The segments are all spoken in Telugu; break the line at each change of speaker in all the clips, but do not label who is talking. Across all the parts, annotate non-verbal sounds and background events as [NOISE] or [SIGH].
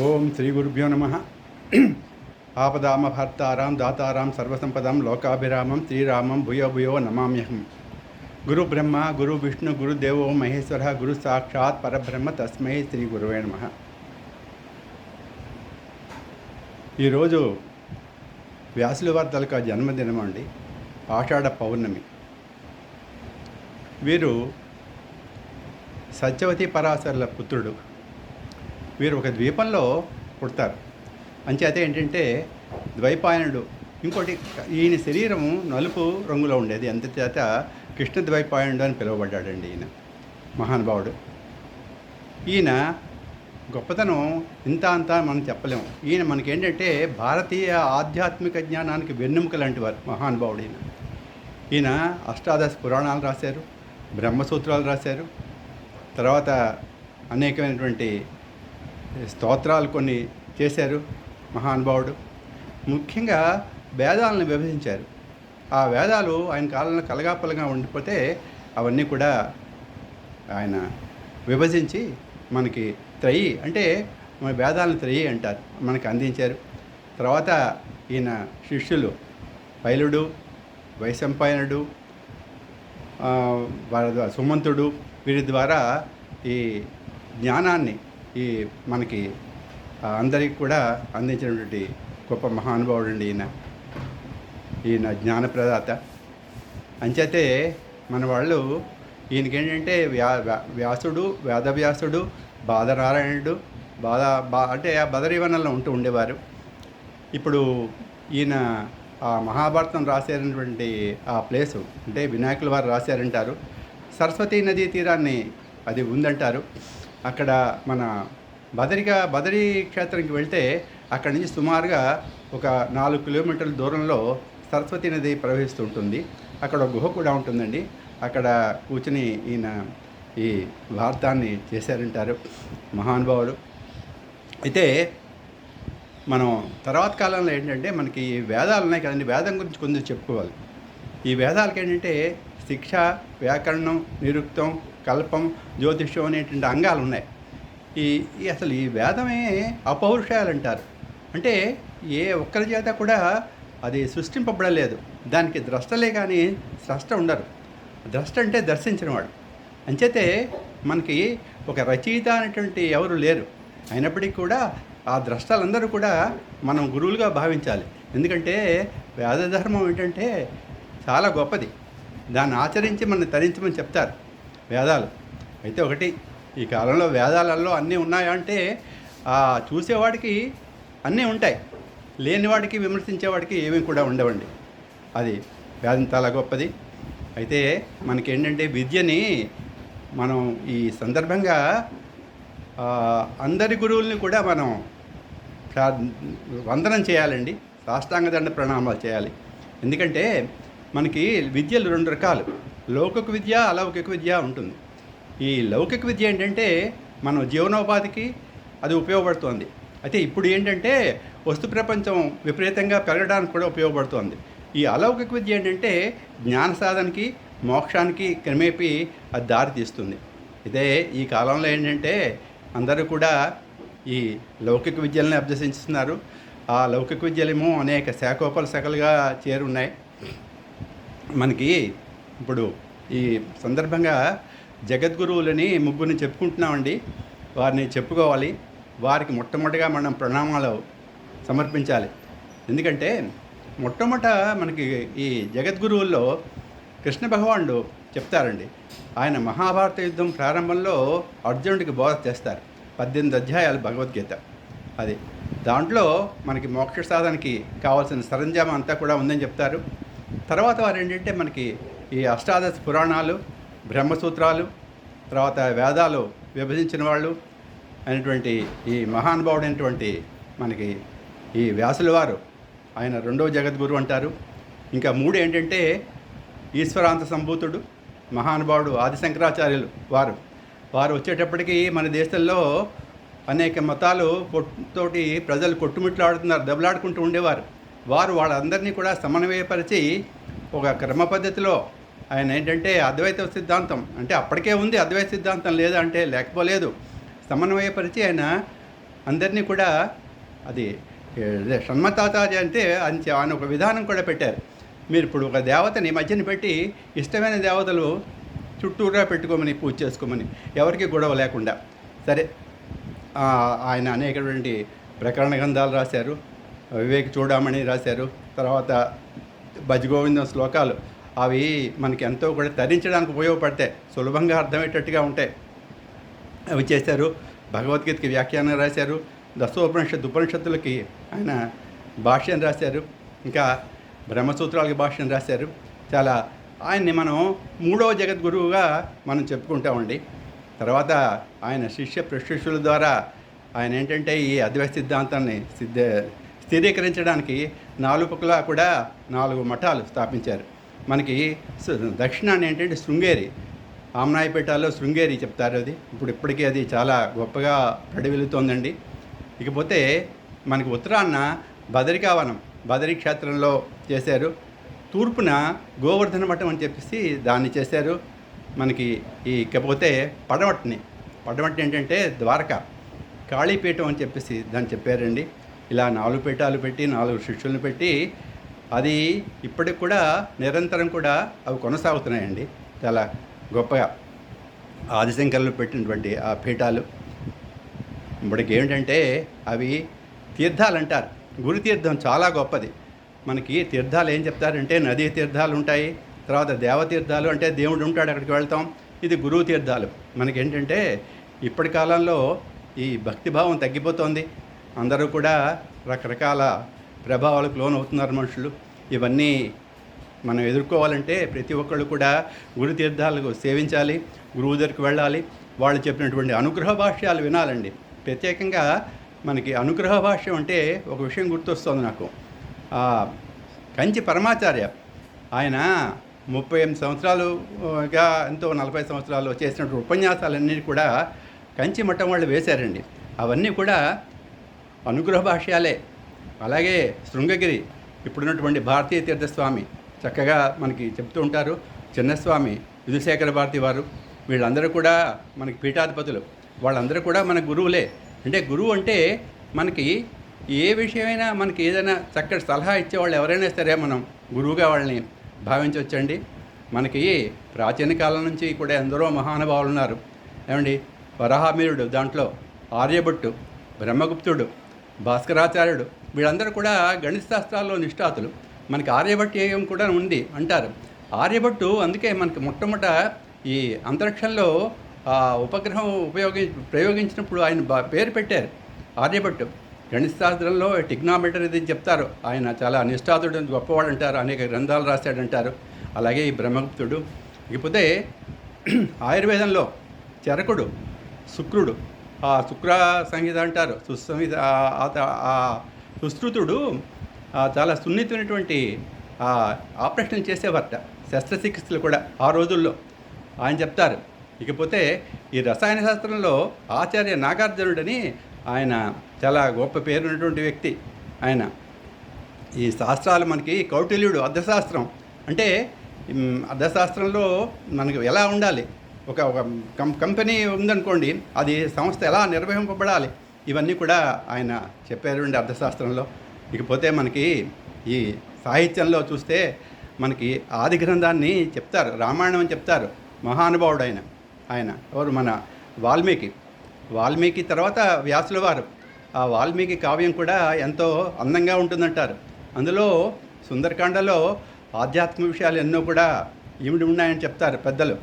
ఓం శ్రీ గురుభ్యో నమ ఆపదామ భర్తారాం దాతారాం సర్వసంపదం లోకాభిరామం శ్రీరామం భూయో భూయో నమామ్యహం గురు బ్రహ్మ గురు విష్ణు గురుదేవో మహేశ్వర గురు సాక్షాత్ పరబ్రహ్మ తస్మై శ్రీ గురువే నమ ఈరోజు వ్యాసుల వారి జన్మదినం అండి ఆషాఢ పౌర్ణమి వీరు సత్యవతి పరాశరుల పుత్రుడు వీరు ఒక ద్వీపంలో పుడతారు అంచేత ఏంటంటే ద్వైపాయనుడు ఇంకోటి ఈయన శరీరం నలుపు రంగులో ఉండేది చేత కృష్ణ ద్వైపాయనుడు అని పిలువబడ్డాడండి ఈయన మహానుభావుడు ఈయన గొప్పతనం ఇంత అంతా మనం చెప్పలేము ఈయన మనకేంటంటే భారతీయ ఆధ్యాత్మిక జ్ఞానానికి వెన్నెముక లాంటి వారు మహానుభావుడు ఈయన ఈయన అష్టాదశ పురాణాలు రాశారు బ్రహ్మసూత్రాలు రాశారు తర్వాత అనేకమైనటువంటి స్తోత్రాలు కొన్ని చేశారు మహానుభావుడు ముఖ్యంగా వేదాలను విభజించారు ఆ వేదాలు ఆయన కాలంలో కలగాపలగా ఉండిపోతే అవన్నీ కూడా ఆయన విభజించి మనకి త్రయి అంటే మన వేదాలను త్రయి అంటారు మనకు అందించారు తర్వాత ఈయన శిష్యులు పైలుడు వైశంపాయనుడు సుమంతుడు వీరి ద్వారా ఈ జ్ఞానాన్ని ఈ మనకి అందరికి కూడా అందించినటువంటి గొప్ప మహానుభావుడు అండి ఈయన ఈయన జ్ఞాన ప్రదాత అంచేతే మన వాళ్ళు ఈయనకేంటంటే వ్యా వ్యాసుడు వేదవ్యాసుడు బాధనారాయణుడు బాధ బా అంటే ఆ బదరీవనంలో ఉంటూ ఉండేవారు ఇప్పుడు ఈయన ఆ మహాభారతం రాసేటటువంటి ఆ ప్లేసు అంటే వినాయకుల వారు రాశారంటారు సరస్వతీ నదీ తీరాన్ని అది ఉందంటారు అక్కడ మన బదరిగా బదరీ క్షేత్రానికి వెళ్తే అక్కడి నుంచి సుమారుగా ఒక నాలుగు కిలోమీటర్ల దూరంలో సరస్వతి నది ప్రవహిస్తుంటుంది అక్కడ గుహ కూడా ఉంటుందండి అక్కడ కూర్చుని ఈయన ఈ వార్తాన్ని చేశారంటారు మహానుభావులు అయితే మనం తర్వాత కాలంలో ఏంటంటే మనకి వేదాలు ఉన్నాయి కదండి వేదం గురించి కొంచెం చెప్పుకోవాలి ఈ వేదాలకి ఏంటంటే శిక్ష వ్యాకరణం నిరుక్తం కల్పం జ్యోతిష్యం అనేటువంటి అంగాలు ఉన్నాయి ఈ అసలు ఈ వేదమే అపౌరుషాలు అంటారు అంటే ఏ ఒక్కరి చేత కూడా అది సృష్టింపబడలేదు దానికి ద్రష్టలే కానీ స్రష్ట ఉండరు ద్రష్ట అంటే దర్శించినవాడు అంచేతే మనకి ఒక రచయిత అనేటువంటి ఎవరు లేరు అయినప్పటికీ కూడా ఆ ద్రష్టలందరూ కూడా మనం గురువులుగా భావించాలి ఎందుకంటే వేదధర్మం ఏంటంటే చాలా గొప్పది దాన్ని ఆచరించి మనం తరించమని చెప్తారు వేదాలు అయితే ఒకటి ఈ కాలంలో వేదాలలో అన్నీ ఉన్నాయా అంటే చూసేవాడికి అన్నీ ఉంటాయి లేనివాడికి విమర్శించేవాడికి ఏమీ కూడా ఉండవండి అది వేదం చాలా గొప్పది అయితే మనకి ఏంటంటే విద్యని మనం ఈ సందర్భంగా అందరి గురువుల్ని కూడా మనం వందనం చేయాలండి సాష్టాంగ దండ ప్రణామాలు చేయాలి ఎందుకంటే మనకి విద్యలు రెండు రకాలు లౌకిక విద్య అలౌకిక విద్య ఉంటుంది ఈ లౌకిక విద్య ఏంటంటే మన జీవనోపాధికి అది ఉపయోగపడుతుంది అయితే ఇప్పుడు ఏంటంటే వస్తు ప్రపంచం విపరీతంగా పెరగడానికి కూడా ఉపయోగపడుతుంది ఈ అలౌకిక విద్య ఏంటంటే జ్ఞాన సాధనకి మోక్షానికి క్రమేపి అది దారి తీస్తుంది ఇదే ఈ కాలంలో ఏంటంటే అందరూ కూడా ఈ లౌకిక విద్యల్ని అభ్యసించుతున్నారు ఆ లౌకిక విద్యలేమో అనేక శాఖోపల శాఖలుగా చేరున్నాయి మనకి ఇప్పుడు ఈ సందర్భంగా జగద్గురువులని ముగ్గురిని చెప్పుకుంటున్నామండి వారిని చెప్పుకోవాలి వారికి మొట్టమొదటిగా మనం ప్రణామాలు సమర్పించాలి ఎందుకంటే మొట్టమొదట మనకి ఈ జగద్గురువుల్లో కృష్ణ భగవానుడు చెప్తారండి ఆయన మహాభారత యుద్ధం ప్రారంభంలో అర్జునుడికి బోధ చేస్తారు పద్దెనిమిది అధ్యాయాలు భగవద్గీత అది దాంట్లో మనకి మోక్ష సాధనకి కావాల్సిన సరంజామా అంతా కూడా ఉందని చెప్తారు తర్వాత వారు ఏంటంటే మనకి ఈ అష్టాదశ పురాణాలు బ్రహ్మసూత్రాలు తర్వాత వేదాలు విభజించిన వాళ్ళు అయినటువంటి ఈ మహానుభావుడైనటువంటి మనకి ఈ వ్యాసుల వారు ఆయన రెండవ జగద్గురు అంటారు ఇంకా మూడు ఏంటంటే ఈశ్వరాంత సంభూతుడు మహానుభావుడు ఆది శంకరాచార్యులు వారు వారు వచ్చేటప్పటికి మన దేశంలో అనేక మతాలు తోటి ప్రజలు కొట్టుమిట్లాడుతున్నారు దెబ్బలాడుకుంటూ ఉండేవారు వారు వాళ్ళందరినీ కూడా సమన్వయపరిచి ఒక క్రమ పద్ధతిలో ఆయన ఏంటంటే అద్వైత సిద్ధాంతం అంటే అప్పటికే ఉంది అద్వైత సిద్ధాంతం లేదా అంటే లేకపోలేదు సమన్వయపరిచి ఆయన అందరినీ కూడా అది షణ్మతాచార్య అంటే అని ఆయన ఒక విధానం కూడా పెట్టారు మీరు ఇప్పుడు ఒక దేవతని మధ్యన పెట్టి ఇష్టమైన దేవతలు చుట్టూరా పెట్టుకోమని పూజ చేసుకోమని ఎవరికి గొడవ లేకుండా సరే ఆయన అనేకటువంటి ప్రకరణ గ్రంథాలు రాశారు వివేక్ చూడమని రాశారు తర్వాత భజగోవిందం శ్లోకాలు అవి మనకి ఎంతో కూడా తరించడానికి ఉపయోగపడతాయి సులభంగా అర్థమయ్యేటట్టుగా ఉంటాయి అవి చేశారు భగవద్గీతకి వ్యాఖ్యానం రాశారు దశోపనిషత్ ఉపనిషత్తులకి ఆయన భాష్యం రాశారు ఇంకా బ్రహ్మసూత్రాలకి భాష్యం రాశారు చాలా ఆయన్ని మనం మూడవ జగద్గురువుగా మనం చెప్పుకుంటామండి తర్వాత ఆయన శిష్య ప్రశిష్యుల ద్వారా ఆయన ఏంటంటే ఈ అద్వైత సిద్ధాంతాన్ని సిద్ధ స్థిరీకరించడానికి నాలుగు పక్కల కూడా నాలుగు మఠాలు స్థాపించారు మనకి దక్షిణాన్ని ఏంటంటే శృంగేరి ఆమ్నాయపేటలో శృంగేరి చెప్తారు అది ఇప్పుడు ఇప్పటికీ అది చాలా గొప్పగా వెళుతోందండి ఇకపోతే మనకి ఉత్తరాన్న బదరికావనం బదరి క్షేత్రంలో చేశారు తూర్పున గోవర్ధన మఠం అని చెప్పేసి దాన్ని చేశారు మనకి ఈ ఇకపోతే పడవట్ని పడవట్ని ఏంటంటే ద్వారక కాళీపీఠం అని చెప్పేసి దాన్ని చెప్పారండి ఇలా నాలుగు పీఠాలు పెట్టి నాలుగు శిష్యులను పెట్టి అది ఇప్పటికి కూడా నిరంతరం కూడా అవి కొనసాగుతున్నాయండి చాలా గొప్పగా ఆదిశంకర్లు పెట్టినటువంటి ఆ పీఠాలు ఇప్పటికి ఏమిటంటే అవి తీర్థాలు అంటారు గురు తీర్థం చాలా గొప్పది మనకి తీర్థాలు ఏం చెప్తారంటే నదీ తీర్థాలు ఉంటాయి తర్వాత దేవతీర్థాలు అంటే దేవుడు ఉంటాడు అక్కడికి వెళ్తాం ఇది గురువు తీర్థాలు మనకేంటంటే ఇప్పటి కాలంలో ఈ భక్తిభావం తగ్గిపోతుంది అందరూ కూడా రకరకాల ప్రభావాలకు లోనవుతున్నారు మనుషులు ఇవన్నీ మనం ఎదుర్కోవాలంటే ప్రతి ఒక్కళ్ళు కూడా గురుతీర్థాలకు సేవించాలి గురువు దగ్గరికి వెళ్ళాలి వాళ్ళు చెప్పినటువంటి అనుగ్రహ భాష్యాలు వినాలండి ప్రత్యేకంగా మనకి అనుగ్రహ భాష్యం అంటే ఒక విషయం గుర్తొస్తుంది నాకు కంచి పరమాచార్య ఆయన ముప్పై ఎనిమిది సంవత్సరాలుగా ఎంతో నలభై సంవత్సరాలు చేసినటువంటి ఉపన్యాసాలన్నీ కూడా కంచి మఠం వాళ్ళు వేశారండి అవన్నీ కూడా అనుగ్రహ భాష్యాలే అలాగే శృంగగిరి ఇప్పుడున్నటువంటి భారతీయ తీర్థస్వామి చక్కగా మనకి చెప్తూ ఉంటారు చిన్నస్వామి విధుశేఖర భారతి వారు వీళ్ళందరూ కూడా మనకి పీఠాధిపతులు వాళ్ళందరూ కూడా మన గురువులే అంటే గురువు అంటే మనకి ఏ విషయమైనా మనకి ఏదైనా చక్కటి సలహా ఇచ్చేవాళ్ళు ఎవరైనా సరే మనం గురువుగా వాళ్ళని భావించవచ్చండి మనకి ప్రాచీన కాలం నుంచి కూడా ఎందరో మహానుభావులు ఉన్నారు ఏమండి వరాహమీరుడు దాంట్లో ఆర్యభట్టు బ్రహ్మగుప్తుడు భాస్కరాచార్యుడు వీళ్ళందరూ కూడా గణిత శాస్త్రాల్లో నిష్ఠాతులు మనకి ఆర్యభట్టు ఏం కూడా ఉంది అంటారు ఆర్యభట్టు అందుకే మనకి మొట్టమొదట ఈ అంతరిక్షంలో ఉపగ్రహం ఉపయోగి ప్రయోగించినప్పుడు ఆయన పేరు పెట్టారు ఆర్యభట్టు గణిత శాస్త్రంలో టిగ్నామీటర్ ఇది చెప్తారు ఆయన చాలా నిష్ఠాతుడు గొప్పవాడు అంటారు అనేక గ్రంథాలు రాశాడంటారు అలాగే ఈ బ్రహ్మగుప్తుడు ఇకపోతే ఆయుర్వేదంలో చరకుడు శుక్రుడు ఆ శుక్ర సంహిత అంటారు సుసంహిత ఆ సుశ్రుతుడు చాలా సున్నితమైనటువంటి ఆపరేషన్ చేసేవారట శస్త్రచికిత్సలు కూడా ఆ రోజుల్లో ఆయన చెప్తారు ఇకపోతే ఈ రసాయన శాస్త్రంలో ఆచార్య నాగార్జునుడని ఆయన చాలా గొప్ప పేరున్నటువంటి వ్యక్తి ఆయన ఈ శాస్త్రాలు మనకి కౌటిల్యుడు అర్థశాస్త్రం అంటే అర్థశాస్త్రంలో మనకు ఎలా ఉండాలి ఒక ఒక కం కంపెనీ ఉందనుకోండి అది సంస్థ ఎలా నిర్వహింపబడాలి ఇవన్నీ కూడా ఆయన చెప్పారు అండి అర్థశాస్త్రంలో ఇకపోతే మనకి ఈ సాహిత్యంలో చూస్తే మనకి ఆది గ్రంథాన్ని చెప్తారు రామాయణం అని చెప్తారు మహానుభావుడు ఆయన ఆయన ఎవరు మన వాల్మీకి వాల్మీకి తర్వాత వ్యాసుల వారు ఆ వాల్మీకి కావ్యం కూడా ఎంతో అందంగా ఉంటుందంటారు అందులో సుందరకాండలో ఆధ్యాత్మిక విషయాలు ఎన్నో కూడా ఏమిటి ఉన్నాయని చెప్తారు పెద్దలు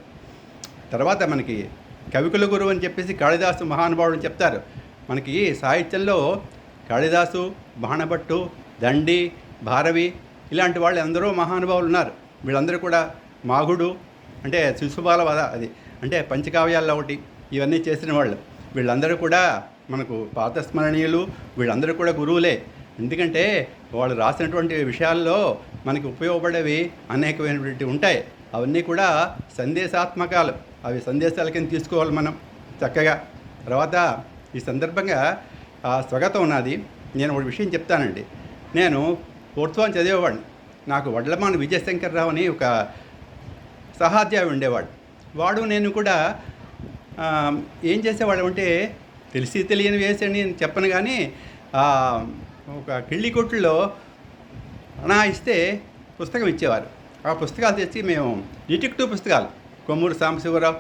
తర్వాత మనకి కవికుల గురువు అని చెప్పేసి కాళిదాసు మహానుభావుడు చెప్తారు మనకి సాహిత్యంలో కాళిదాసు బాణభట్టు దండి భారవి ఇలాంటి వాళ్ళు ఎందరో మహానుభావులు ఉన్నారు వీళ్ళందరూ కూడా మాగుడు అంటే శిశుబాల వద అది అంటే పంచకావ్యాల్లో ఒకటి ఇవన్నీ చేసిన వాళ్ళు వీళ్ళందరూ కూడా మనకు పాతస్మరణీయులు వీళ్ళందరూ కూడా గురువులే ఎందుకంటే వాళ్ళు రాసినటువంటి విషయాల్లో మనకి ఉపయోగపడేవి అనేకమైనటువంటి ఉంటాయి అవన్నీ కూడా సందేశాత్మకాలు అవి సందేశాల కింద తీసుకోవాలి మనం చక్కగా తర్వాత ఈ సందర్భంగా ఆ స్వగతం ఉన్నది నేను ఒక విషయం చెప్తానండి నేను ఫోర్త్వాన్ చదివేవాడిని నాకు వడ్లమాన రావు అని ఒక సహాధ్యాయు ఉండేవాడు వాడు నేను కూడా ఏం చేసేవాడు అంటే తెలిసి తెలియని వేసండి నేను చెప్పను కానీ ఒక కిళ్ళి కొట్టులో అనా ఇస్తే పుస్తకం ఇచ్చేవారు ఆ పుస్తకాలు తెచ్చి మేము డిటెక్టివ్ పుస్తకాలు కొమ్మూరు సాంబశివరావు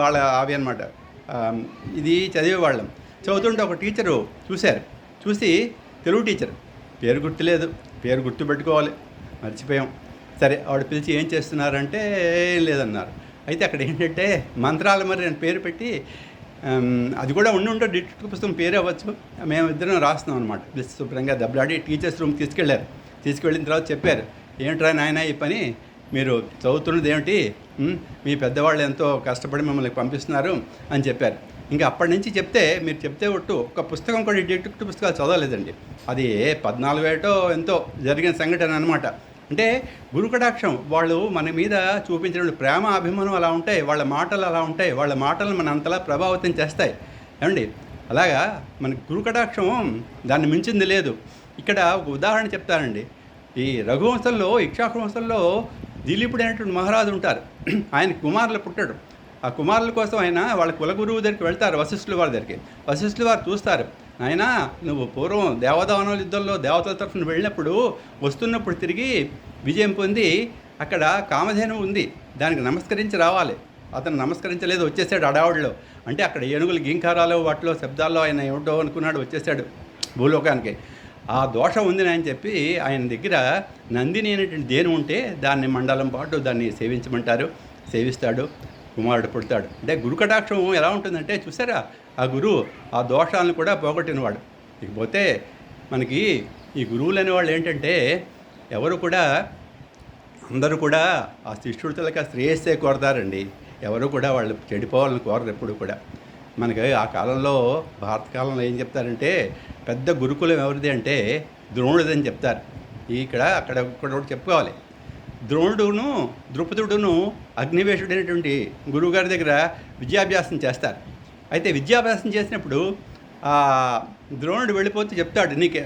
వాళ్ళ అవి అనమాట ఇది చదివేవాళ్ళం చదువుతుంటే ఒక టీచరు చూశారు చూసి తెలుగు టీచర్ పేరు గుర్తులేదు పేరు గుర్తు పెట్టుకోవాలి మర్చిపోయాం సరే ఆవిడ పిలిచి ఏం చేస్తున్నారంటే ఏం లేదన్నారు అయితే అక్కడ ఏంటంటే మంత్రాల మరి నేను పేరు పెట్టి అది కూడా ఉండి ఉంటే డిట్టు పుస్తకం పేరు అవ్వచ్చు మేము ఇద్దరం రాస్తున్నాం అనమాట శుభ్రంగా దెబ్బలాడి టీచర్స్ రూమ్ తీసుకెళ్ళారు తీసుకెళ్ళిన తర్వాత చెప్పారు ఏంట్రా నాయన ఈ పని మీరు చదువుతున్నది ఏమిటి మీ పెద్దవాళ్ళు ఎంతో కష్టపడి మిమ్మల్ని పంపిస్తున్నారు అని చెప్పారు ఇంకా అప్పటి నుంచి చెప్తే మీరు చెప్తే ఒట్టు ఒక పుస్తకం కూడా డిటెక్టివ్ పుస్తకాలు చదవలేదండి అది పద్నాలుగు ఏటో ఎంతో జరిగిన సంఘటన అనమాట అంటే గురుకటాక్షం వాళ్ళు మన మీద చూపించిన ప్రేమ అభిమానం అలా ఉంటాయి వాళ్ళ మాటలు అలా ఉంటాయి వాళ్ళ మాటలు మన అంతలా ప్రభావితం చేస్తాయి ఏమండి అలాగా మన గురుకటాక్షం దాన్ని మించింది లేదు ఇక్కడ ఒక ఉదాహరణ చెప్తానండి ఈ రఘువంశంలో ఇక్షాకు వంశంలో దిలీపుడు అనేటువంటి మహారాజు ఉంటారు ఆయన కుమారులు పుట్టడు ఆ కుమారుల కోసం ఆయన వాళ్ళ కులగురువు దగ్గరికి వెళ్తారు వశిష్ఠుల వారి దగ్గరికి వశిష్ఠుల వారు చూస్తారు ఆయన నువ్వు పూర్వం దేవదానవుల యుద్ధంలో దేవతల తరఫున వెళ్ళినప్పుడు వస్తున్నప్పుడు తిరిగి విజయం పొంది అక్కడ కామధేను ఉంది దానికి నమస్కరించి రావాలి అతను నమస్కరించలేదు వచ్చేసాడు అడావుడిలో అంటే అక్కడ ఏనుగులు గింకారాలు వాటిలో శబ్దాల్లో ఆయన ఏమిటో అనుకున్నాడు వచ్చేసాడు భూలోకానికి ఆ దోషం ఉంది అని చెప్పి ఆయన దగ్గర నందిని అనేటువంటి దేని ఉంటే దాన్ని మండలం పాటు దాన్ని సేవించమంటారు సేవిస్తాడు కుమారుడు పుడతాడు అంటే గురు కటాక్షం ఎలా ఉంటుందంటే చూసారా ఆ గురువు ఆ దోషాలను కూడా పోగొట్టినవాడు ఇకపోతే మనకి ఈ గురువులు అనేవాళ్ళు ఏంటంటే ఎవరు కూడా అందరూ కూడా ఆ శిష్యుడి తలక శ్రేయస్సే కోరతారండి ఎవరు కూడా వాళ్ళు చెడిపోవాలని కోరరు ఎప్పుడు కూడా మనకి ఆ కాలంలో భారత కాలంలో ఏం చెప్తారంటే పెద్ద గురుకులం ఎవరిది అంటే ద్రోణుడిది అని చెప్తారు ఇక్కడ అక్కడ ఒకటి చెప్పుకోవాలి ద్రోణుడును ద్రుపదుడును అగ్నివేశుడైనటువంటి గురువుగారి దగ్గర విద్యాభ్యాసం చేస్తారు అయితే విద్యాభ్యాసం చేసినప్పుడు ద్రోణుడు వెళ్ళిపోతే చెప్తాడు నీకు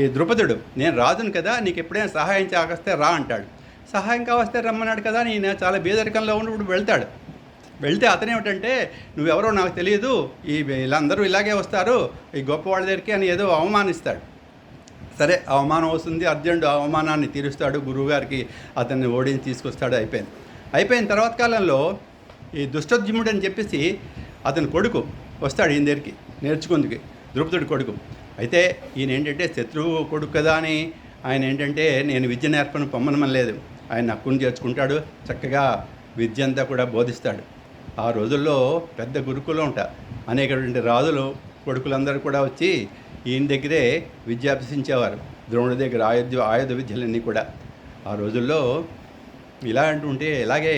ఈ ద్రుపదుడు నేను రాదును కదా నీకు ఎప్పుడైనా సహాయం చేస్తే రా అంటాడు సహాయం కావస్తే రమ్మన్నాడు కదా నేను చాలా బీదరికంలో ఉన్నప్పుడు వెళ్తాడు వెళ్తే అతను ఏమిటంటే నువ్వెవరో నాకు తెలియదు ఈ వీళ్ళందరూ ఇలాగే వస్తారు ఈ గొప్ప వాళ్ళ దగ్గరికి అని ఏదో అవమానిస్తాడు సరే అవమానం వస్తుంది అర్జెంటు అవమానాన్ని తీరుస్తాడు గురువుగారికి అతన్ని ఓడించి తీసుకొస్తాడు అయిపోయింది అయిపోయిన తర్వాత కాలంలో ఈ దుష్టోద్యముడు అని చెప్పేసి అతని కొడుకు వస్తాడు ఈయన దగ్గరికి నేర్చుకుందుకి ద్రుపదుడి కొడుకు అయితే ఈయన ఏంటంటే శత్రువు కొడుకు కదా అని ఆయన ఏంటంటే నేను విద్య నేర్పను పొమ్మనమని లేదు ఆయన నక్కుని చేర్చుకుంటాడు చక్కగా విద్య అంతా కూడా బోధిస్తాడు ఆ రోజుల్లో పెద్ద గురుకులం ఉంట అనేకటువంటి రాజులు కొడుకులందరూ కూడా వచ్చి ఈయన దగ్గరే విద్యాభ్యసించేవారు ద్రోణుడి దగ్గర ఆయుధ ఆయుధ విద్యలన్నీ కూడా ఆ రోజుల్లో ఇలా అంటుంటే ఇలాగే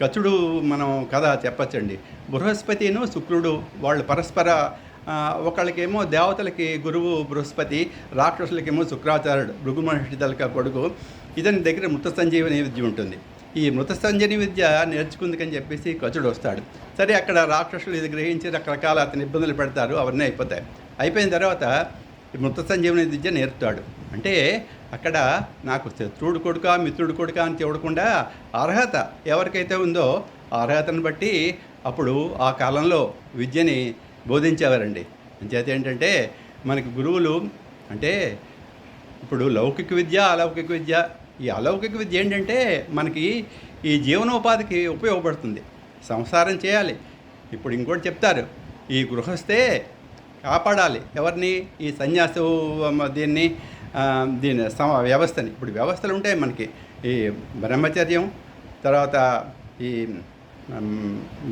కచుడు మనం కథ చెప్పచ్చండి బృహస్పతిను శుక్రుడు వాళ్ళు పరస్పర ఒకళ్ళకేమో దేవతలకి గురువు బృహస్పతి రాక్షసులకేమో శుక్రాచార్యుడు భృగుమహర్షి తలక కొడుకు ఇతని దగ్గర మృత సంజీవని విద్య ఉంటుంది ఈ మృత సంజని విద్య నేర్చుకుందికని చెప్పేసి కచుడు వస్తాడు సరే అక్కడ రాక్షసులు ఇది గ్రహించి రకరకాల అతని ఇబ్బందులు పెడతారు అవన్నీ అయిపోతాయి అయిపోయిన తర్వాత మృత సంజీవని విద్య నేర్పుతాడు అంటే అక్కడ నాకు శత్రువుడు కొడుక మిత్రుడు కొడుక అని చూడకుండా అర్హత ఎవరికైతే ఉందో అర్హతను బట్టి అప్పుడు ఆ కాలంలో విద్యని బోధించేవారండి అంచేత ఏంటంటే మనకి గురువులు అంటే ఇప్పుడు లౌకిక విద్య అలౌకిక విద్య ఈ అలౌకిక విద్య ఏంటంటే మనకి ఈ జీవనోపాధికి ఉపయోగపడుతుంది సంసారం చేయాలి ఇప్పుడు ఇంకోటి చెప్తారు ఈ గృహస్థే కాపాడాలి ఎవరిని ఈ సన్యాస దీన్ని దీని సమ వ్యవస్థని ఇప్పుడు వ్యవస్థలు ఉంటాయి మనకి ఈ బ్రహ్మచర్యం తర్వాత ఈ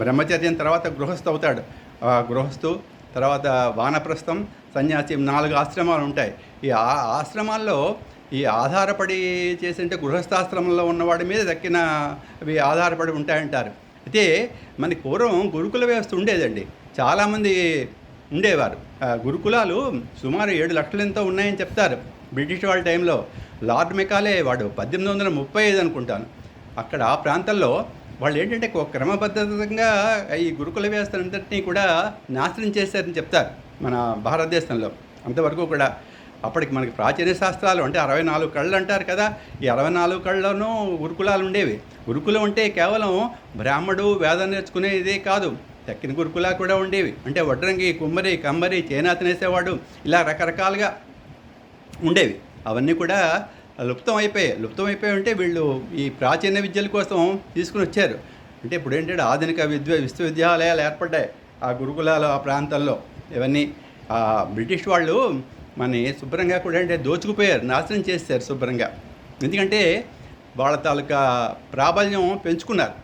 బ్రహ్మచర్యం తర్వాత గృహస్థు అవుతాడు గృహస్థు తర్వాత వానప్రస్థం సన్యాసి నాలుగు ఆశ్రమాలు ఉంటాయి ఈ ఆశ్రమాల్లో ఈ ఆధారపడి అంటే గృహస్థాశ్రమంలో ఉన్నవాడి మీద దక్కిన అవి ఆధారపడి ఉంటాయంటారు అయితే మనకి పూర్వం గురుకుల వ్యవస్థ ఉండేదండి చాలామంది ఉండేవారు గురుకులాలు సుమారు ఏడు లక్షలు ఎంతో ఉన్నాయని చెప్తారు బ్రిటిష్ వాళ్ళ టైంలో లార్డ్ మెకాలే వాడు పద్దెనిమిది వందల ముప్పై ఐదు అనుకుంటాను అక్కడ ఆ ప్రాంతంలో వాళ్ళు ఏంటంటే ఒక క్రమబద్ధంగా ఈ గురుకుల వ్యవస్థ అంతటినీ కూడా నాశనం చేశారని చెప్తారు మన భారతదేశంలో అంతవరకు కూడా అప్పటికి మనకి ప్రాచీన శాస్త్రాలు అంటే అరవై నాలుగు కళ్ళు అంటారు కదా ఈ అరవై నాలుగు కళ్ళను గురుకులాలు ఉండేవి గురుకులం అంటే కేవలం బ్రాహ్మడు వేదం నేర్చుకునేదే కాదు తక్కిన గురుకులా కూడా ఉండేవి అంటే వడ్రంగి కుమ్మరి కంబరి చేనేత నేసేవాడు ఇలా రకరకాలుగా ఉండేవి అవన్నీ కూడా లుప్తం అయిపోయాయి లుప్తం అయిపోయి ఉంటే వీళ్ళు ఈ ప్రాచీన విద్యల కోసం తీసుకుని వచ్చారు అంటే ఇప్పుడు ఏంటంటే ఆధునిక విద్య విశ్వవిద్యాలయాలు ఏర్పడ్డాయి ఆ గురుకులాలు ఆ ప్రాంతంలో ఇవన్నీ బ్రిటిష్ వాళ్ళు మన శుభ్రంగా కూడా అంటే దోచుకుపోయారు నాశనం చేశారు శుభ్రంగా ఎందుకంటే వాళ్ళ తాలూకా ప్రాబల్యం పెంచుకున్నారు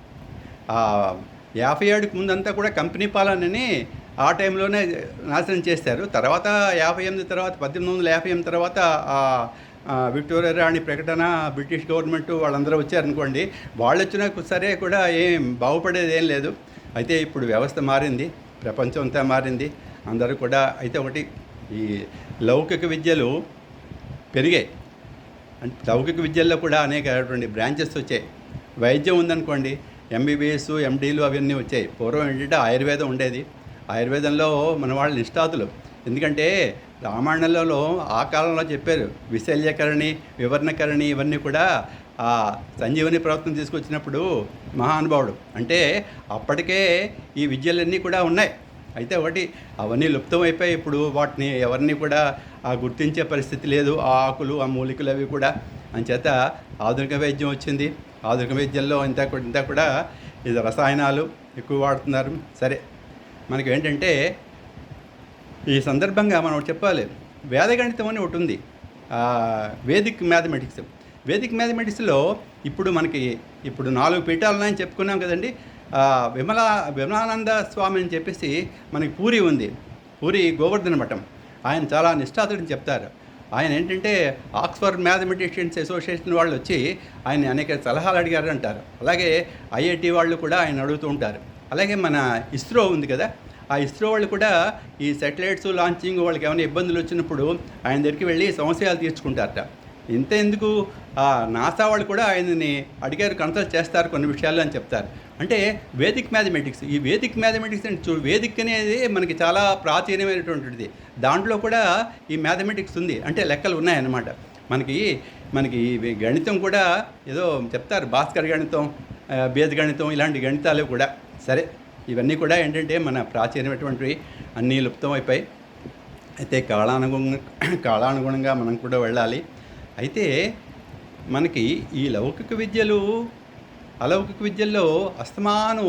యాభై ఏడుకు ముందంతా కూడా కంపెనీ పాలనని ఆ టైంలోనే నాశనం చేశారు తర్వాత యాభై ఎనిమిది తర్వాత పద్దెనిమిది వందల యాభై ఎనిమిది తర్వాత విక్టోరియా రాణి ప్రకటన బ్రిటిష్ గవర్నమెంట్ వాళ్ళందరూ వచ్చారనుకోండి వాళ్ళు వచ్చిన సరే కూడా ఏం బాగుపడేది ఏం లేదు అయితే ఇప్పుడు వ్యవస్థ మారింది ప్రపంచం అంతా మారింది అందరూ కూడా అయితే ఒకటి ఈ లౌకిక విద్యలు పెరిగాయి అంటే లౌకిక విద్యల్లో కూడా అనేకటువంటి బ్రాంచెస్ వచ్చాయి వైద్యం ఉందనుకోండి ఎంబీబీఎస్ ఎండీలు అవన్నీ వచ్చాయి పూర్వం ఏంటంటే ఆయుర్వేదం ఉండేది ఆయుర్వేదంలో మన వాళ్ళు నిష్ఠాతులు ఎందుకంటే రామాయణంలో ఆ కాలంలో చెప్పారు విశల్యకరణి వివరణకరణి ఇవన్నీ కూడా ఆ సంజీవని ప్రవర్తన తీసుకొచ్చినప్పుడు మహానుభావుడు అంటే అప్పటికే ఈ విద్యలన్నీ కూడా ఉన్నాయి అయితే ఒకటి అవన్నీ లుప్తమైపోయాయి ఇప్పుడు వాటిని ఎవరిని కూడా గుర్తించే పరిస్థితి లేదు ఆ ఆకులు ఆ మూలికలు అవి కూడా అంచేత ఆధునిక వైద్యం వచ్చింది ఆధునిక వైద్యంలో ఇంత ఇంత కూడా ఇది రసాయనాలు ఎక్కువ వాడుతున్నారు సరే మనకి ఏంటంటే ఈ సందర్భంగా మనం చెప్పాలి వేదగణితం అని ఒకటి ఉంది వేదిక్ మ్యాథమెటిక్స్ వేదిక్ మ్యాథమెటిక్స్లో ఇప్పుడు మనకి ఇప్పుడు నాలుగు పీఠాలు ఉన్నాయని చెప్పుకున్నాం కదండి విమల విమలానంద స్వామి అని చెప్పేసి మనకి పూరి ఉంది పూరి గోవర్ధన మఠం ఆయన చాలా నిష్ఠాతుడిని చెప్తారు ఆయన ఏంటంటే ఆక్స్ఫర్డ్ మ్యాథమెటిషియన్స్ అసోసియేషన్ వాళ్ళు వచ్చి ఆయన అనేక సలహాలు అడిగారు అంటారు అలాగే ఐఐటి వాళ్ళు కూడా ఆయన అడుగుతూ ఉంటారు అలాగే మన ఇస్రో ఉంది కదా ఆ ఇస్రో వాళ్ళు కూడా ఈ సెటిలైట్స్ లాంచింగ్ వాళ్ళకి ఏమైనా ఇబ్బందులు వచ్చినప్పుడు ఆయన దగ్గరికి వెళ్ళి సమస్యలు తీర్చుకుంటారట ఇంత ఎందుకు నాసా వాళ్ళు కూడా ఆయనని అడిగారు కన్సల్ట్ చేస్తారు కొన్ని విషయాలు అని చెప్తారు అంటే వేదిక్ మ్యాథమెటిక్స్ ఈ వేదిక్ మ్యాథమెటిక్స్ అంటే వేదిక్ అనేది మనకి చాలా ప్రాచీనమైనటువంటిది దాంట్లో కూడా ఈ మ్యాథమెటిక్స్ ఉంది అంటే లెక్కలు ఉన్నాయన్నమాట మనకి మనకి గణితం కూడా ఏదో చెప్తారు భాస్కర్ గణితం గణితం ఇలాంటి గణితాలు కూడా సరే ఇవన్నీ కూడా ఏంటంటే మన ప్రాచీనమైనటువంటివి అన్నీ లుప్తం అయిపోయి అయితే కాలానుగుణంగా కాలానుగుణంగా మనం కూడా వెళ్ళాలి అయితే మనకి ఈ లౌకిక విద్యలు అలౌకిక విద్యల్లో అస్తమాను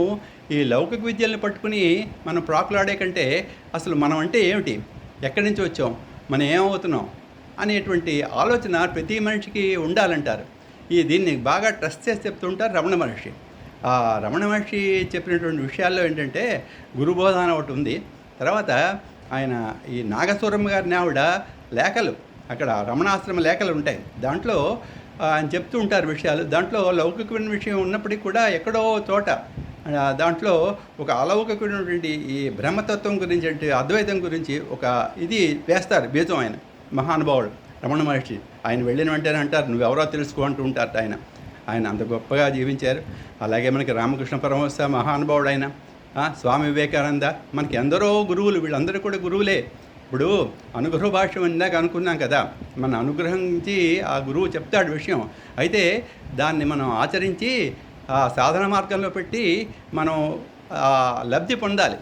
ఈ లౌకిక విద్యల్ని పట్టుకుని మనం ప్రాకులాడే కంటే అసలు మనం అంటే ఏమిటి ఎక్కడి నుంచి వచ్చాం మనం ఏమవుతున్నాం అనేటువంటి ఆలోచన ప్రతి మనిషికి ఉండాలంటారు ఈ దీన్ని బాగా ట్రస్ట్ చేసి చెప్తుంటారు రమణ మహర్షి ఆ రమణ మహర్షి చెప్పినటువంటి విషయాల్లో ఏంటంటే గురుబోధన ఒకటి ఉంది తర్వాత ఆయన ఈ నాగసూరమ్మ గారిని ఆవిడ లేఖలు అక్కడ రమణాశ్రమ లేఖలు ఉంటాయి దాంట్లో ఆయన చెప్తూ ఉంటారు విషయాలు దాంట్లో లౌకికమైన విషయం ఉన్నప్పటికీ కూడా ఎక్కడో చోట దాంట్లో ఒక అలౌకికమైనటువంటి ఈ బ్రహ్మతత్వం గురించి అద్వైతం గురించి ఒక ఇది వేస్తారు బీజం ఆయన మహానుభావుడు రమణ మహర్షి ఆయన వెళ్ళిన వెంటనే అంటారు నువ్వెవరో తెలుసుకో అంటూ ఉంటారు ఆయన ఆయన అంత గొప్పగా జీవించారు అలాగే మనకి రామకృష్ణ పరమహంస మహానుభావుడు ఆయన స్వామి వివేకానంద మనకి ఎందరో గురువులు వీళ్ళందరూ కూడా గురువులే ఇప్పుడు అనుగ్రహ భాష్యం ఇందాక అనుకున్నాం కదా మన అనుగ్రహించి ఆ గురువు చెప్తాడు విషయం అయితే దాన్ని మనం ఆచరించి ఆ సాధన మార్గంలో పెట్టి మనం లబ్ధి పొందాలి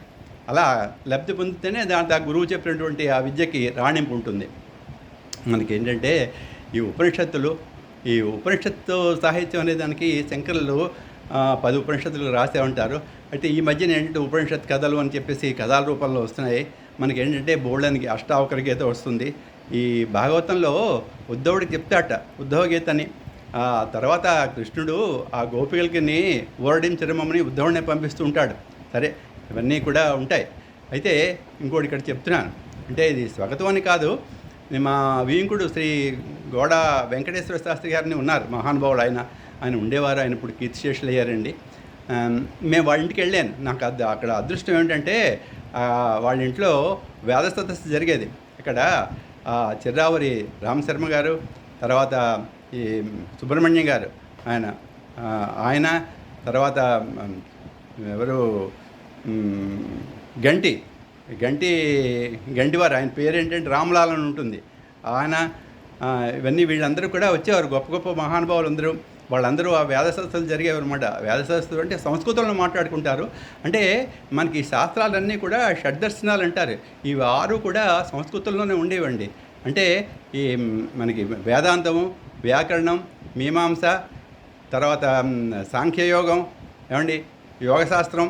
అలా లబ్ధి పొందితేనే దాని ఆ గురువు చెప్పినటువంటి ఆ విద్యకి రాణింపు ఉంటుంది మనకి ఏంటంటే ఈ ఉపనిషత్తులు ఈ ఉపనిషత్తు సాహిత్యం అనే దానికి శంకరులు పది ఉపనిషత్తులు రాసే ఉంటారు అయితే ఈ మధ్యన ఏంటంటే ఉపనిషత్ కథలు అని చెప్పేసి కథల రూపంలో వస్తున్నాయి మనకి ఏంటంటే బోళ్ళనికి అష్టావకర గీత వస్తుంది ఈ భాగవతంలో ఉద్ధవుడికి చెప్తాట ఉద్ధవ గీతని ఆ తర్వాత కృష్ణుడు ఆ గోపికలకి ఓరడించరమని ఉద్ధవుడిని పంపిస్తూ ఉంటాడు సరే ఇవన్నీ కూడా ఉంటాయి అయితే ఇంకోటి ఇక్కడ చెప్తున్నాను అంటే ఇది స్వాగతం అని కాదు మా వీంకుడు శ్రీ గోడ వెంకటేశ్వర శాస్త్రి గారిని ఉన్నారు మహానుభావుడు ఆయన ఆయన ఉండేవారు ఆయన ఇప్పుడు కీర్తిశేషులు అయ్యారండి మేము వాళ్ళ ఇంటికి వెళ్ళాను నాకు అది అక్కడ అదృష్టం ఏంటంటే వాళ్ళ ఇంట్లో వేద జరిగేది ఇక్కడ చిర్రావరి రామశర్మ గారు తర్వాత ఈ సుబ్రహ్మణ్యం గారు ఆయన ఆయన తర్వాత ఎవరు గంటి గంటి గంటివారు ఆయన పేరు ఏంటంటే రామలాల్ అని ఉంటుంది ఆయన ఇవన్నీ వీళ్ళందరూ కూడా వచ్చేవారు గొప్ప గొప్ప మహానుభావులు అందరూ వాళ్ళందరూ ఆ వేద శాస్త్రాలు జరిగేవన్నమాట వేద శాస్త్రం అంటే సంస్కృతంలో మాట్లాడుకుంటారు అంటే మనకి శాస్త్రాలన్నీ కూడా షడ్దర్శనాలు అంటారు ఇవి ఆరు కూడా సంస్కృతంలోనే ఉండేవండి అంటే ఈ మనకి వేదాంతము వ్యాకరణం మీమాంస తర్వాత సాంఖ్యయోగం ఏమండి యోగశాస్త్రం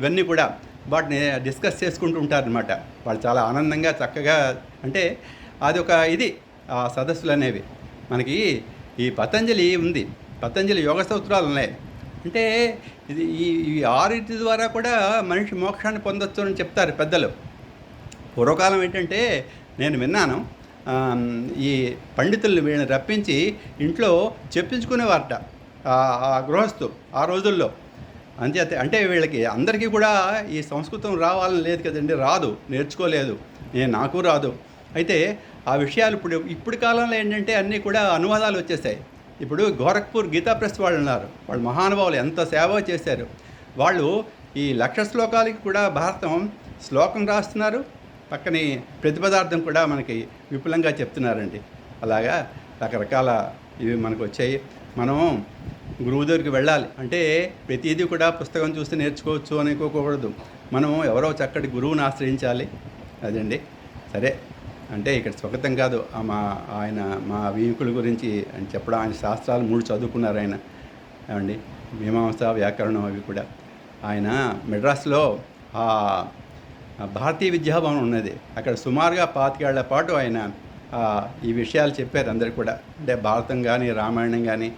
ఇవన్నీ కూడా వాటిని డిస్కస్ చేసుకుంటూ ఉంటారనమాట వాళ్ళు చాలా ఆనందంగా చక్కగా అంటే అదొక ఇది ఆ సదస్సులు అనేవి మనకి ఈ పతంజలి ఉంది పతంజలి యోగ స్తోత్రాలు ఉన్నాయి అంటే ఇది ఈ ఈ ఆరిటి ద్వారా కూడా మనిషి మోక్షాన్ని పొందొచ్చు అని చెప్తారు పెద్దలు పూర్వకాలం ఏంటంటే నేను విన్నాను ఈ పండితుల్ని వీళ్ళని రప్పించి ఇంట్లో చెప్పించుకునేవారట గృహస్థు ఆ రోజుల్లో అంతే అంటే వీళ్ళకి అందరికీ కూడా ఈ సంస్కృతం రావాలని లేదు కదండి రాదు నేర్చుకోలేదు నేను నాకు రాదు అయితే ఆ విషయాలు ఇప్పుడు ఇప్పుడు కాలంలో ఏంటంటే అన్నీ కూడా అనువాదాలు వచ్చేసాయి ఇప్పుడు గోరఖ్పూర్ గీతా ప్రెస్ వాళ్ళు ఉన్నారు వాళ్ళు మహానుభావులు ఎంత సేవ చేశారు వాళ్ళు ఈ లక్ష శ్లోకాలకి కూడా భారతం శ్లోకం రాస్తున్నారు పక్కనే ప్రతిపదార్థం కూడా మనకి విపులంగా చెప్తున్నారండి అలాగా రకరకాల ఇవి మనకు వచ్చాయి మనం గురువు దగ్గరికి వెళ్ళాలి అంటే ప్రతిదీ కూడా పుస్తకం చూస్తే నేర్చుకోవచ్చు అనుకోకూడదు మనం ఎవరో చక్కటి గురువుని ఆశ్రయించాలి అదండి సరే అంటే ఇక్కడ స్వగతం కాదు మా ఆయన మా వీకుల గురించి అని చెప్పడం ఆయన శాస్త్రాలు మూడు చదువుకున్నారు ఆయన ఏమండి మీమాంస వ్యాకరణం అవి కూడా ఆయన మెడ్రాస్లో భారతీయ విద్యాభవన్ ఉన్నది అక్కడ సుమారుగా పాతికేళ్ల పాటు ఆయన ఈ విషయాలు చెప్పారు అందరు కూడా అంటే భారతం కానీ రామాయణం కానీ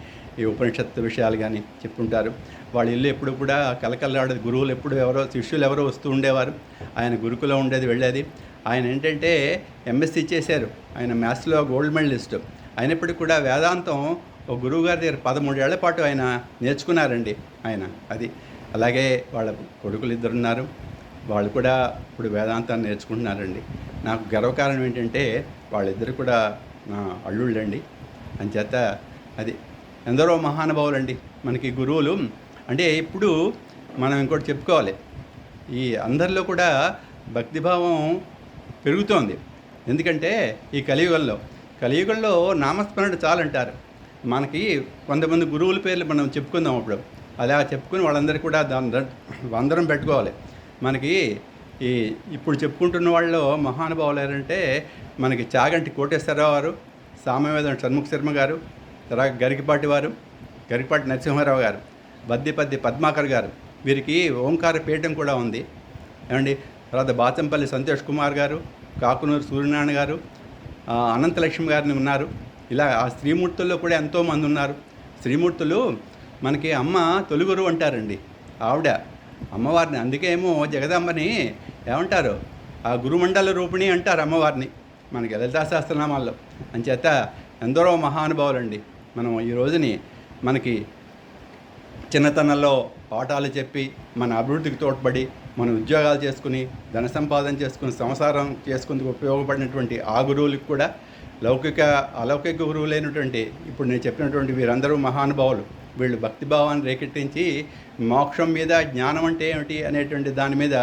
ఈ ఉపనిషత్తు విషయాలు కానీ చెప్పుంటారు వాళ్ళ ఇల్లు ఎప్పుడు కూడా కలకల్లాడేది గురువులు ఎప్పుడు ఎవరో శిష్యులు ఎవరో వస్తూ ఉండేవారు ఆయన గురుకులం ఉండేది వెళ్ళేది ఆయన ఏంటంటే ఎంఎస్సీ చేశారు ఆయన మ్యాథ్స్లో గోల్డ్ మెడలిస్ట్ అయినప్పటికీ కూడా వేదాంతం ఒక గురువుగారి దగ్గర పదమూడేళ్ల పాటు ఆయన నేర్చుకున్నారండి ఆయన అది అలాగే వాళ్ళ కొడుకులు ఇద్దరు ఉన్నారు వాళ్ళు కూడా ఇప్పుడు వేదాంతాన్ని నేర్చుకుంటున్నారండి నాకు గర్వకారణం ఏంటంటే వాళ్ళిద్దరు కూడా నా అల్లుళ్ళండి అంచేత అది ఎందరో మహానుభావులండి మనకి గురువులు అంటే ఇప్పుడు మనం ఇంకోటి చెప్పుకోవాలి ఈ అందరిలో కూడా భక్తిభావం పెరుగుతోంది ఎందుకంటే ఈ కలియుగంలో కలియుగంలో నామస్మరణ చాలంటారు మనకి కొంతమంది గురువుల పేర్లు మనం చెప్పుకుందాం అప్పుడు అలా చెప్పుకుని వాళ్ళందరూ కూడా అందరం పెట్టుకోవాలి మనకి ఈ ఇప్పుడు చెప్పుకుంటున్న వాళ్ళు మహానుభావులు ఎవరంటే మనకి చాగంటి కోటేశ్వరరావు గారు సామ్యవేదం షణ్ముఖ శర్మ గారు తర్వాత గరికపాటి వారు గరికపాటి నరసింహారావు గారు బద్దిపద్ది పద్మాకర్ గారు వీరికి ఓంకార పీఠం కూడా ఉంది ఏమండి తర్వాత బాచంపల్లి సంతోష్ కుమార్ గారు కాకునూరు సూర్యనారాయణ గారు అనంతలక్ష్మి గారిని ఉన్నారు ఇలా ఆ స్త్రీమూర్తుల్లో కూడా ఎంతోమంది ఉన్నారు స్త్రీమూర్తులు మనకి అమ్మ తొలుగురు అంటారండి ఆవిడ అమ్మవారిని అందుకేమో జగదాంబని ఏమంటారు ఆ గురుమండల రూపిణి అంటారు అమ్మవారిని మనకి లలితా శాస్త్రనామాల్లో అంచేత ఎందరో మహానుభావులండి మనం ఈ రోజుని మనకి చిన్నతనంలో పాఠాలు చెప్పి మన అభివృద్ధికి తోడ్పడి మన ఉద్యోగాలు చేసుకుని ధన సంపాదన చేసుకుని సంసారం చేసుకుందుకు ఉపయోగపడినటువంటి ఆ గురువులకు కూడా లౌకిక అలౌకిక గురువులైనటువంటి ఇప్పుడు నేను చెప్పినటువంటి వీరందరూ మహానుభావులు వీళ్ళు భక్తిభావాన్ని రేకెట్టించి మోక్షం మీద జ్ఞానం అంటే ఏమిటి అనేటువంటి దాని మీద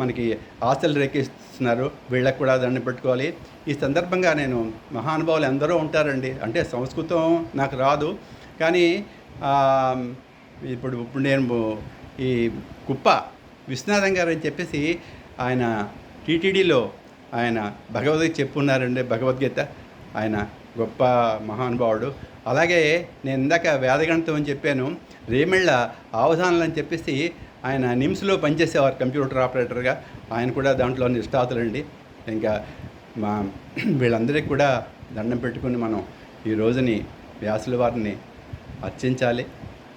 మనకి ఆశలు రేకిస్తున్నారు వీళ్ళకు కూడా దండం పెట్టుకోవాలి ఈ సందర్భంగా నేను మహానుభావులు ఎందరో ఉంటారండి అంటే సంస్కృతం నాకు రాదు కానీ ఇప్పుడు ఇప్పుడు నేను ఈ కుప్ప విశ్వనాథం గారు అని చెప్పేసి ఆయన టీటీడీలో ఆయన భగవద్గీత చెప్పున్నారండి భగవద్గీత ఆయన గొప్ప మహానుభావుడు అలాగే నేను ఇందాక వేదగణితం అని చెప్పాను రేమిళ్ళ ఆవధానాలు అని చెప్పేసి ఆయన నిమ్స్లో పనిచేసేవారు కంప్యూటర్ ఆపరేటర్గా ఆయన కూడా దాంట్లో నిష్ఠాతులండి ఇంకా మా [CLEARS THROAT] వీళ్ళందరికీ కూడా దండం పెట్టుకుని మనం ఈ రోజుని వ్యాసుల వారిని అర్చించాలి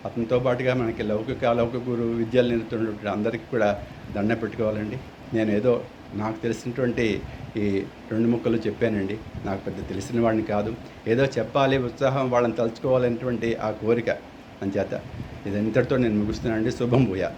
అతనితో పాటుగా మనకి లౌకిక అలౌకిక గురు విద్యలు నేర్పుతున్నటువంటి అందరికీ కూడా దండ పెట్టుకోవాలండి నేను ఏదో నాకు తెలిసినటువంటి ఈ రెండు ముక్కలు చెప్పానండి నాకు పెద్ద తెలిసిన వాడిని కాదు ఏదో చెప్పాలి ఉత్సాహం వాళ్ళని తలుచుకోవాలనేటువంటి ఆ కోరిక అంచేత ఇది ఇంతటితో నేను ముగిస్తున్నానండి శుభం భూయా